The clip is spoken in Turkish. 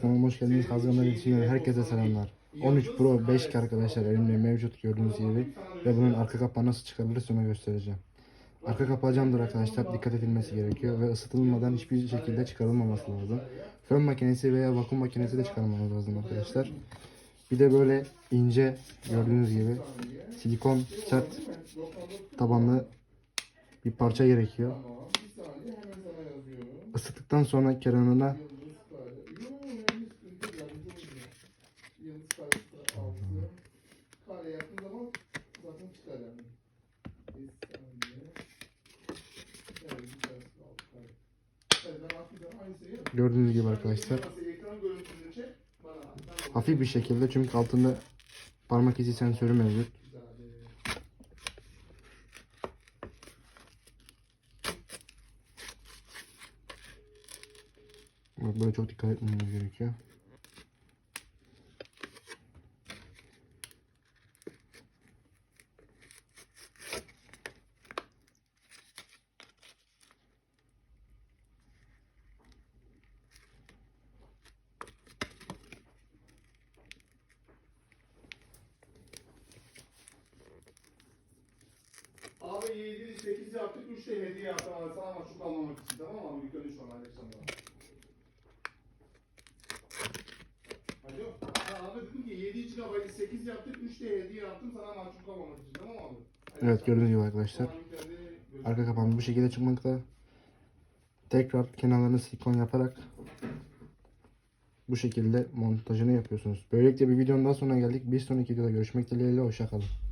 Kanalıma hoş geldiniz. Kazganlar için herkese selamlar. 13 Pro 5K arkadaşlar elimde mevcut gördüğünüz gibi ve bunun arka kapağı nasıl çıkarılır sonra göstereceğim. Arka kapağı camdır arkadaşlar dikkat edilmesi gerekiyor ve ısıtılmadan hiçbir şekilde çıkarılmaması lazım. Fön makinesi veya vakum makinesi de çıkarılmaması lazım arkadaşlar. Bir de böyle ince gördüğünüz gibi silikon sert tabanlı bir parça gerekiyor. Isıttıktan sonra kenarına Kare yaptığın zaman zaten çıkar yani. Bir saniye. Evet, güzel. Kare. Evet, ben hafiften aynı yapıyorum. gördüğünüz gibi arkadaşlar Ekran görüntüsünü çek. Bana. Ben hafif bir şekilde çünkü altında parmak izi sensörü mevcut. Bak Böyle çok dikkat etmemiz gerekiyor. Abi 7 8 yaptık 3 de hediye yaptım abi sana mahcup almamak için tamam mı abi? İlk önce halledeceğim daha. Alo. Ha, abi dedim ki 7 GB 8 yaptık 3 de hediye yaptım sana mahcup kalmamak için tamam mı abi? Evet gördüğünüz gibi arkadaşlar. Arka kapağımız bu şekilde çıkmakta. Tekrar kenarlarını silikon yaparak bu şekilde montajını yapıyorsunuz. Böylelikle bir videonun daha sonuna geldik. Bir sonraki videoda görüşmek dileğiyle. Hoşçakalın.